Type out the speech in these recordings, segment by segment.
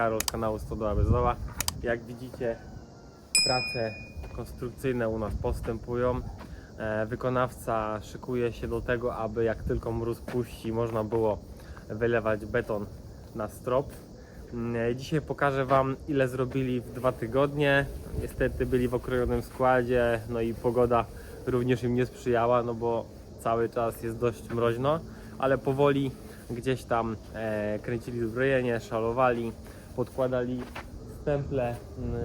Karol z kanału Stodoła Bezowa. Jak widzicie prace konstrukcyjne u nas postępują. E, Wykonawca szykuje się do tego, aby jak tylko mróz puści, można było wylewać beton na strop. Mm, Dzisiaj pokażę Wam ile zrobili w dwa tygodnie. Niestety byli w okrojonym składzie, no i pogoda również im nie sprzyjała, no bo cały czas jest dość mroźno, ale powoli gdzieś tam e, kręcili zbrojenie, szalowali, podkładali stemple, mm,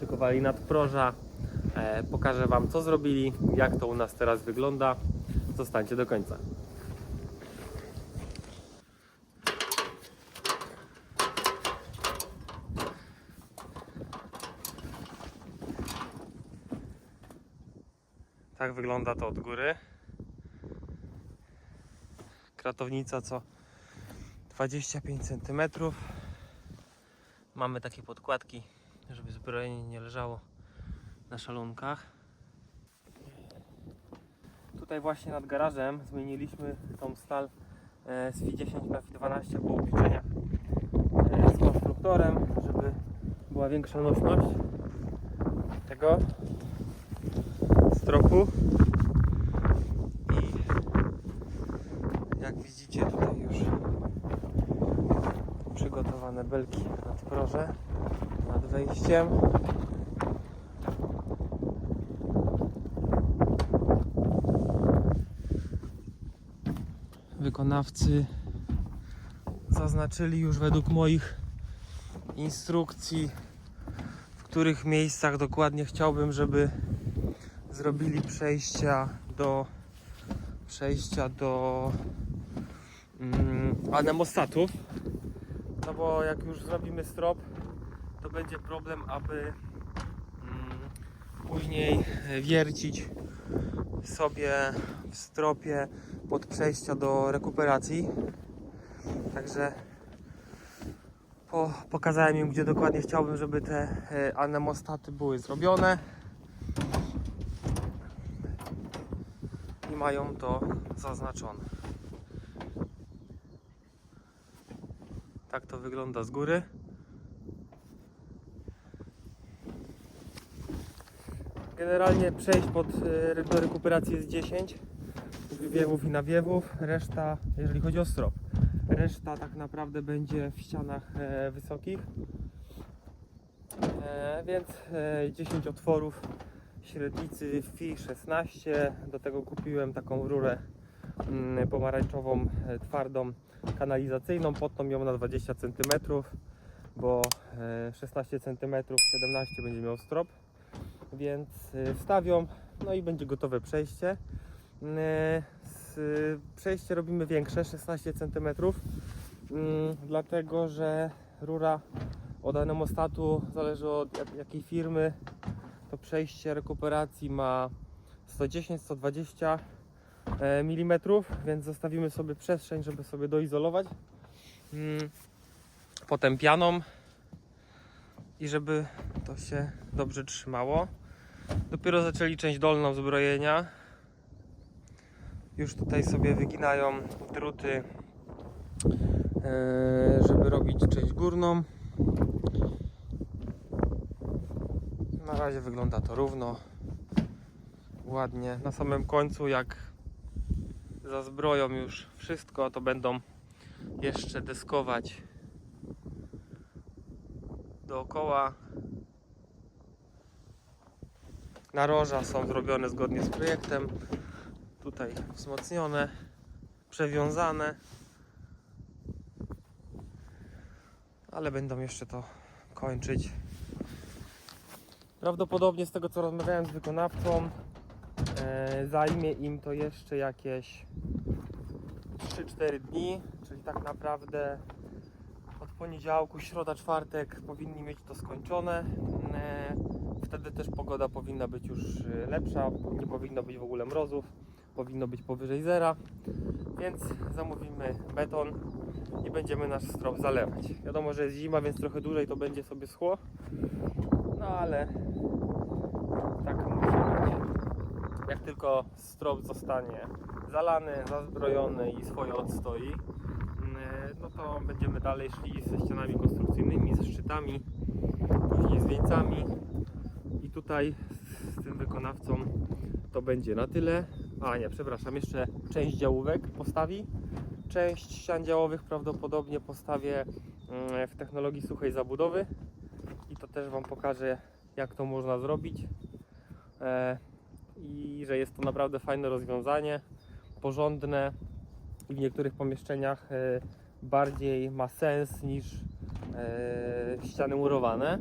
szykowali nadproża. E, pokażę Wam co zrobili, jak to u nas teraz wygląda. Zostańcie do końca. Tak wygląda to od góry. Kratownica co 25 cm. Mamy takie podkładki, żeby zbrojenie nie leżało na szalonkach. Tutaj właśnie nad garażem zmieniliśmy tą stal e, z FI10 na FI12 po obliczeniach e, z konstruktorem, żeby była większa nośność tego stropu i jak widzicie tutaj już przygotowane belki nad proże nad wejściem. Wykonawcy zaznaczyli już według moich instrukcji w których miejscach dokładnie chciałbym, żeby zrobili przejścia do przejścia do mm, anemostatów no bo jak już zrobimy strop to będzie problem aby mm, później wiercić sobie w stropie pod przejścia do rekuperacji także po, pokazałem im gdzie dokładnie chciałbym żeby te e, anemostaty były zrobione i mają to zaznaczone. Tak to wygląda z góry. Generalnie przejść pod, e, do rekuperacji jest 10 wywiewów i nawiewów. Reszta, jeżeli chodzi o strop, reszta tak naprawdę będzie w ścianach e, wysokich. E, więc e, 10 otworów średnicy FI 16. Do tego kupiłem taką rurę pomarańczową, e, twardą, kanalizacyjną. Potną ją na 20 cm, bo e, 16 cm, 17 będzie miał strop. Więc e, wstawią, no i będzie gotowe przejście. E, z- Przejście robimy większe, 16 cm, mm, dlatego że rura od anemostatu zależy od jak- jakiej firmy to przejście rekuperacji ma 110-120 mm, więc zostawimy sobie przestrzeń, żeby sobie doizolować. Mm, Potem pianą i żeby to się dobrze trzymało. Dopiero zaczęli część dolną zbrojenia. Już tutaj sobie wyginają druty, e, żeby robić część górną. Na razie wygląda to równo, ładnie. Na samym końcu, jak zazbroją już wszystko, to będą jeszcze deskować dookoła. Naroża są zrobione zgodnie z projektem. Tutaj wzmocnione, przewiązane. Ale będą jeszcze to kończyć. Prawdopodobnie z tego co rozmawiałem z wykonawcą, zajmie im to jeszcze jakieś 3-4 dni, czyli tak naprawdę od poniedziałku, środa, czwartek powinni mieć to skończone. E, wtedy też pogoda powinna być już e, lepsza, nie powinno być w ogóle mrozów, powinno być powyżej zera, więc zamówimy beton i będziemy nasz strop zalewać. Wiadomo, że jest zima, więc trochę dłużej to będzie sobie schło, no ale tak. Jak tylko strop zostanie zalany, zazbrojony i swoje odstoi, mm, no to będziemy dalej szli ze ścianami konstrukcyjnymi, ze szczytami, później z wieńcami. I tutaj z tym wykonawcą to będzie na tyle. A nie, przepraszam, jeszcze część działówek postawi. Część ścian działowych prawdopodobnie postawię mm, w technologii suchej zabudowy i to też Wam pokażę jak to można zrobić e, i że jest to naprawdę fajne rozwiązanie, porządne i w niektórych pomieszczeniach e, bardziej ma sens niż e, ściany murowane,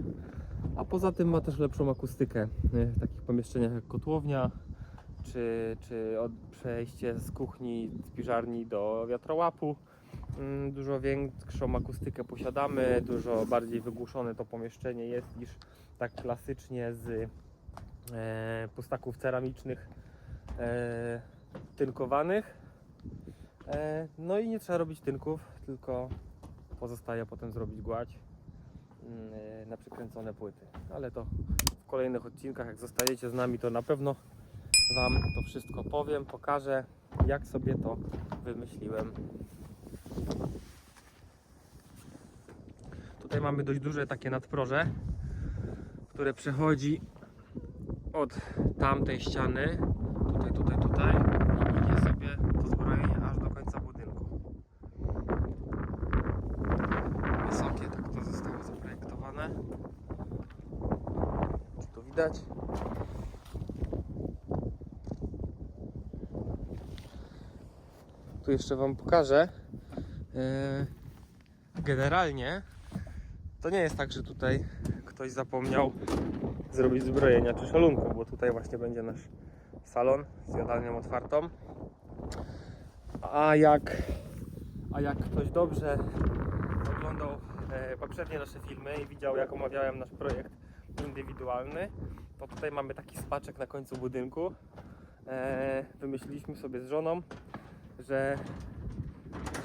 a poza tym ma też lepszą akustykę e, w takich pomieszczeniach jak kotłownia czy, czy od, przejście z kuchni, z piżarni do wiatrołapu. Mm, Dużo większą akustykę posiadamy, dużo bardziej wygłuszone to pomieszczenie jest niż tak klasycznie z pustaków ceramicznych e, tynkowanych. E, no i nie trzeba robić tynków, tylko pozostaje potem zrobić gładź mm, e, na przykręcone płyty. Ale to w kolejnych odcinkach, jak zostajecie z nami, to na pewno Wam to wszystko powiem, pokażę, jak sobie to wymyśliłem. Tutaj mamy dość duże takie nadproże, które przechodzi od tamtej ściany, tutaj, tutaj, tutaj i idzie sobie to zbrojenie aż do końca budynku. Wysokie, tak to zostało zaprojektowane. Czy to widać? Tu jeszcze Wam pokażę. Yy, Generalnie to nie jest tak, że tutaj ktoś zapomniał zrobić zbrojenia czy szalunku, bo tutaj właśnie będzie nasz salon z jadalnią otwartą. A jak, a jak ktoś dobrze oglądał e, poprzednie nasze filmy i widział jak omawiałem nasz projekt indywidualny, to tutaj mamy taki spaczek na końcu budynku. E, wymyśliliśmy sobie z żoną, że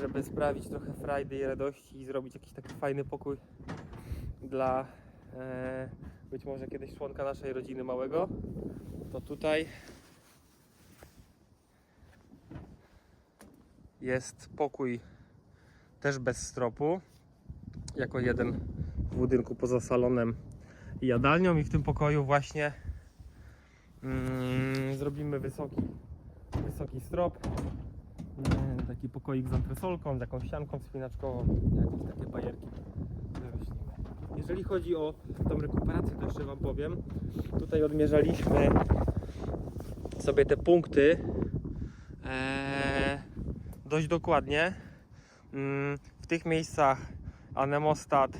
żeby sprawić trochę frajdy i radości i zrobić jakiś taki fajny pokój dla być może kiedyś członka naszej rodziny małego, to tutaj jest pokój też bez stropu, jako jeden w budynku poza salonem i jadalnią. I w tym pokoju właśnie mm, zrobimy wysoki, wysoki strop. E, taki pokoik z antresolką, z jakąś ścianką spinaczkową, jakieś takie bajerki. Jeżeli chodzi o tą rekuperację, to jeszcze Wam powiem. Tutaj odmierzaliśmy sobie te punkty e, dość dokładnie. Mm, W tych miejscach anemostat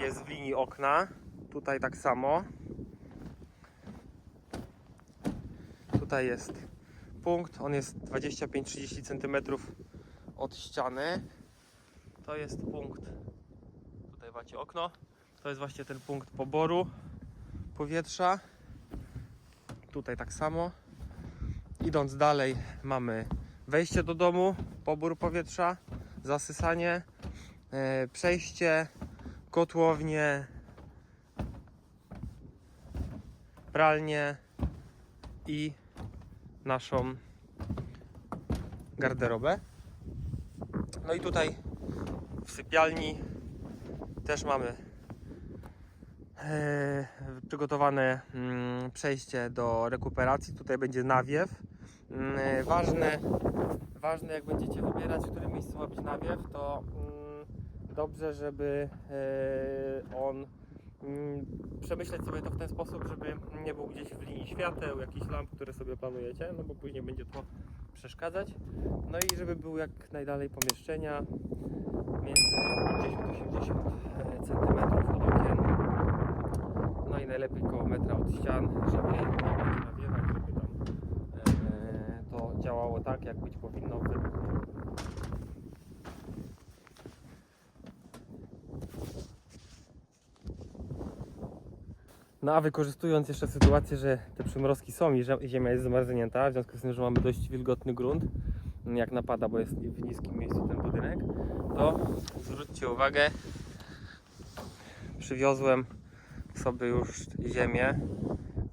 jest w linii okna. Tutaj tak samo. Tutaj jest punkt, on jest 25-30 cm od ściany. To jest punkt, tutaj macie okno, to jest właśnie ten punkt poboru powietrza. Tutaj tak samo. Idąc dalej mamy wejście do domu, pobór powietrza, zasysanie, e, przejście, kotłownię, pralnię i naszą garderobę. No i tutaj w sypialni też mamy przygotowane mm, przejście do rekuperacji. Tutaj będzie nawiew. Mm, e, ważne, ważne jak będziecie wybierać, w którym miejscu ma nawiew, to mm, dobrze, żeby e, on przemyśleć sobie to w ten sposób, żeby nie był gdzieś w linii świateł, jakichś lamp, które sobie planujecie, no bo później będzie to przeszkadzać. No i żeby był jak najdalej pomieszczenia, między 50-80 cm od. No i najlepiej koło metra od ścian, żeby nawiewać, żeby tam e, to działało tak, jak być powinno. No a wykorzystując jeszcze sytuację, że te przymrozki są i ziemia jest zmarznięta, w związku z tym, że mamy dość wilgotny grunt, jak napada, bo jest w niskim miejscu ten budynek, to zwróćcie uwagę, przywiozłem sobie już ziemię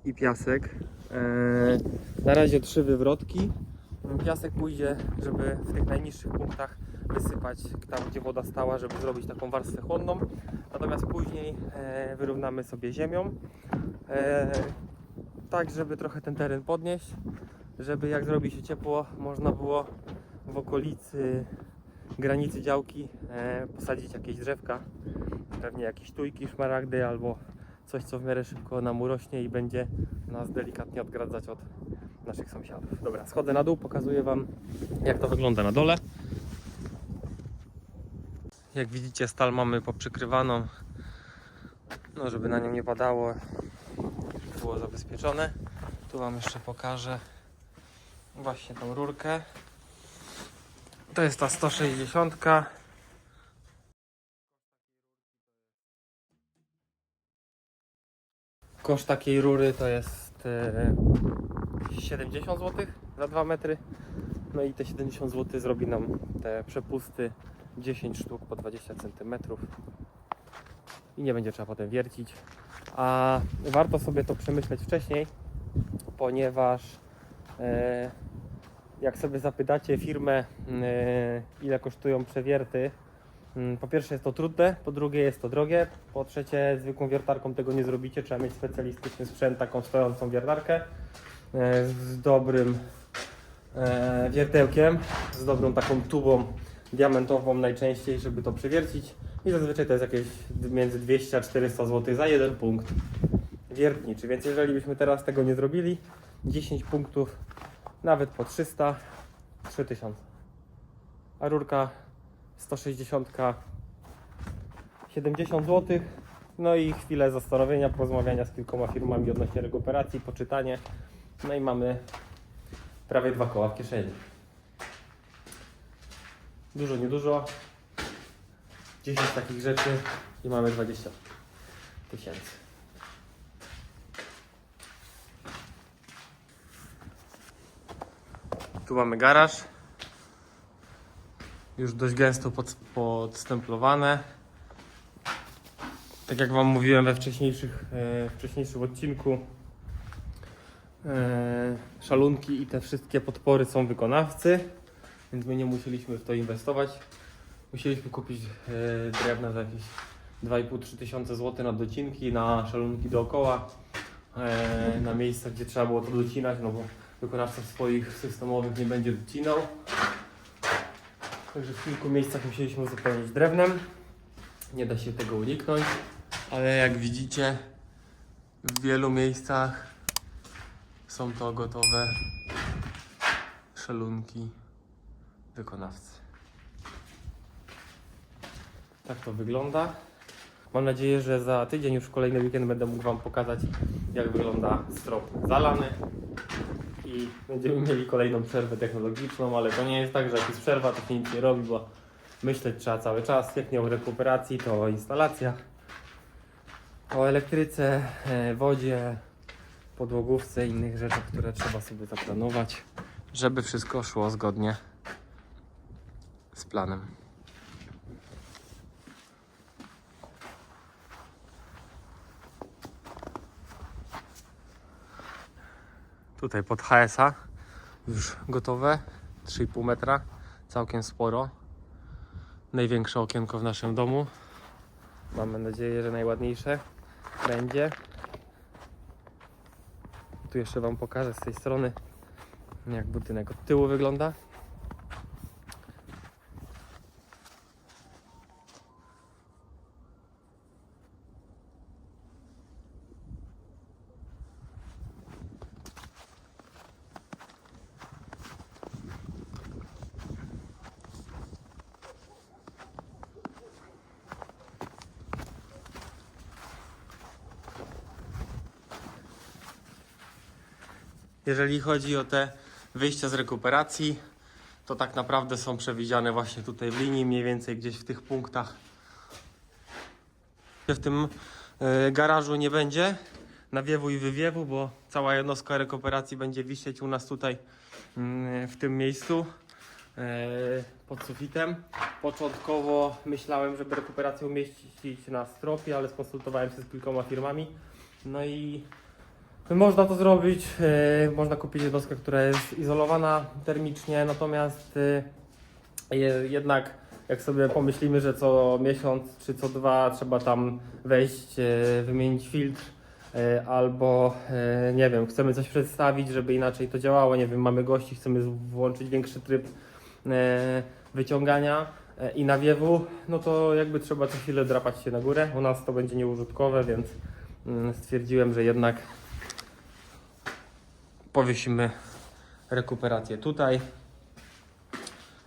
i piasek. Eee, na razie trzy wywrotki, Piasek pójdzie, żeby w tych najniższych punktach wysypać tam, gdzie woda stała, żeby zrobić taką warstwę chłonną. Natomiast później e, wyrównamy sobie ziemią, e, tak żeby trochę ten teren podnieść, żeby jak zrobi się ciepło, można było w okolicy granicy działki e, posadzić jakieś drzewka, pewnie jakieś tujki, szmaragdy albo coś, co w miarę szybko nam urośnie i będzie nas delikatnie odgradzać od naszych sąsiadów. Dobra, schodzę na dół, pokazuję Wam jak to wygląda na dole. Jak widzicie stal mamy poprzykrywaną, no żeby na nią nie padało, było zabezpieczone. Tu Wam jeszcze pokażę właśnie tą rurkę. To jest ta 160. Koszt takiej rury to jest e, 70 zł za 2 metry. No i te 70 zł zrobi nam te przepusty 10 sztuk po 20 cm. I nie będzie trzeba potem wiercić. A warto sobie to przemyśleć wcześniej, ponieważ e, jak sobie zapytacie firmę, e, ile kosztują przewierty, po pierwsze jest to trudne, po drugie jest to drogie, po trzecie zwykłą wiertarką tego nie zrobicie, trzeba mieć specjalistyczny sprzęt, taką stojącą wiertarkę e, z dobrym e, wiertełkiem, z dobrą taką tubą diamentową najczęściej, żeby to przewiercić i zazwyczaj to jest jakieś między 200 a 400 zł za jeden punkt wiertniczy, więc jeżeli byśmy teraz tego nie zrobili, 10 punktów, nawet po 300, 3000. A rurka 160, 70 zł. No i chwilę zastanowienia, porozmawiania z kilkoma firmami odnośnie rekuperacji, poczytanie. No i mamy prawie dwa koła w kieszeni. Dużo, niedużo. 10 takich rzeczy i mamy 20 tysięcy. Tu mamy garaż. Już dość gęsto pod, podstemplowane. Tak jak Wam mówiłem we wcześniejszych, e, wcześniejszym odcinku, e, szalunki i te wszystkie podpory są wykonawcy, więc my nie musieliśmy w to inwestować. Musieliśmy kupić e, drewna za jakieś 2,5-3 tysiące złotych na docinki, na szalunki dookoła, e, na miejsca, gdzie trzeba było to docinać, no bo wykonawca swoich systemowych nie będzie docinał. Także w kilku miejscach musieliśmy uzupełnić drewnem. Nie da się tego uniknąć, ale jak widzicie, w wielu miejscach są to gotowe szelunki wykonawcy. Tak to wygląda. Mam nadzieję, że za tydzień już kolejny weekend będę mógł Wam pokazać, jak wygląda strop zalany. I będziemy mieli kolejną przerwę technologiczną, ale to nie jest tak, że jak jest przerwa, to się nic nie robi, bo myśleć trzeba cały czas. Jak nie o rekuperacji, to o instalacjach, o elektryce, e, wodzie, podłogówce i innych rzeczach, które trzeba sobie zaplanować, żeby wszystko szło zgodnie z planem. Tutaj pod HSA już gotowe 3,5 metra, całkiem sporo. Największe okienko w naszym domu. Mamy nadzieję, że najładniejsze będzie. Tu jeszcze Wam pokażę z tej strony, jak budynek od tyłu wygląda. Jeżeli chodzi o te wyjścia z rekuperacji, to tak naprawdę są przewidziane właśnie tutaj w linii, mniej więcej gdzieś w tych punktach. W tym e, garażu nie będzie nawiewu i wywiewu, bo cała jednostka rekuperacji będzie wisieć u nas tutaj mm, w tym miejscu e, pod sufitem. Początkowo myślałem, żeby rekuperację umieścić na stropie, ale skonsultowałem się z kilkoma firmami. No i Można to zrobić, e, można kupić jednostkę, która jest izolowana termicznie, natomiast e, je- jednak jak sobie pomyślimy, że co miesiąc czy co dwa trzeba tam wejść, e, wymienić filtr albo nie wiem, chcemy coś przedstawić, żeby inaczej to działało, nie wiem, mamy gości, chcemy włączyć większy tryb wyciągania i nawiewu, no to jakby trzeba co chwilę drapać się na górę. U nas to będzie nieużytkowe, więc mm, stwierdziłem, że jednak powiesimy rekuperację tutaj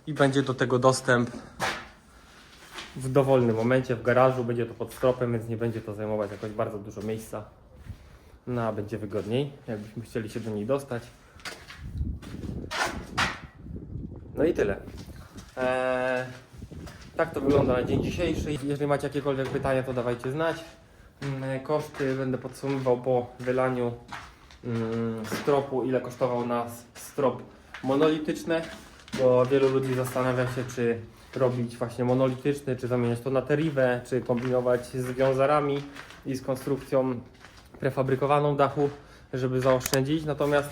i będzie do tego dostęp w dowolnym momencie w garażu, będzie to pod stropem, więc nie będzie to zajmować jakoś bardzo dużo miejsca. No a będzie wygodniej, jakbyśmy chcieli się do niej dostać. No i tyle. Eee, tak to wygląda na dzień dzisiejszy. Jeżeli macie jakiekolwiek pytania, to dawajcie znać. Mm, Koszty będę podsumował po wylaniu stropu, ile kosztował nas strop monolityczny, bo wielu ludzi zastanawia się, czy robić właśnie monolityczny, czy zamieniać to na teriwę, czy kombinować z wiązarami i z konstrukcją prefabrykowaną dachu, żeby zaoszczędzić. Natomiast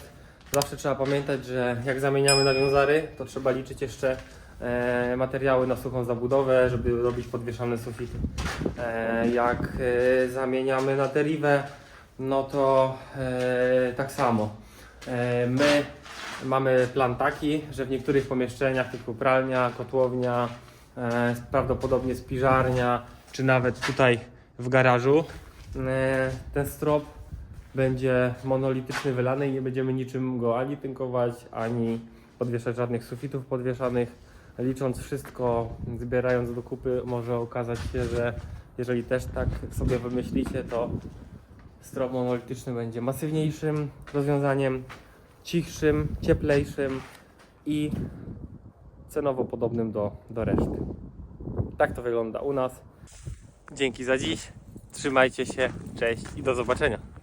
zawsze trzeba pamiętać, że jak zamieniamy na wiązary, to trzeba liczyć jeszcze e, materiały na suchą zabudowę, żeby robić podwieszane sufity. E, jak e, zamieniamy na deriwę, no to e, tak samo. E, my mamy plan taki, że w niektórych pomieszczeniach typu pralnia, kotłownia, e, prawdopodobnie spiżarnia, czy nawet tutaj w garażu, e, ten strop będzie monolityczny wylany i nie będziemy niczym go ani tynkować, ani podwieszać żadnych sufitów podwieszanych. Licząc wszystko, zbierając do kupy, może okazać się, że jeżeli też tak sobie wymyślicie, to strop monolityczny będzie masywniejszym rozwiązaniem, cichszym, cieplejszym i cenowo podobnym do, do reszty. Tak to wygląda u nas. Dzięki za dziś. Trzymajcie się. Cześć i do zobaczenia.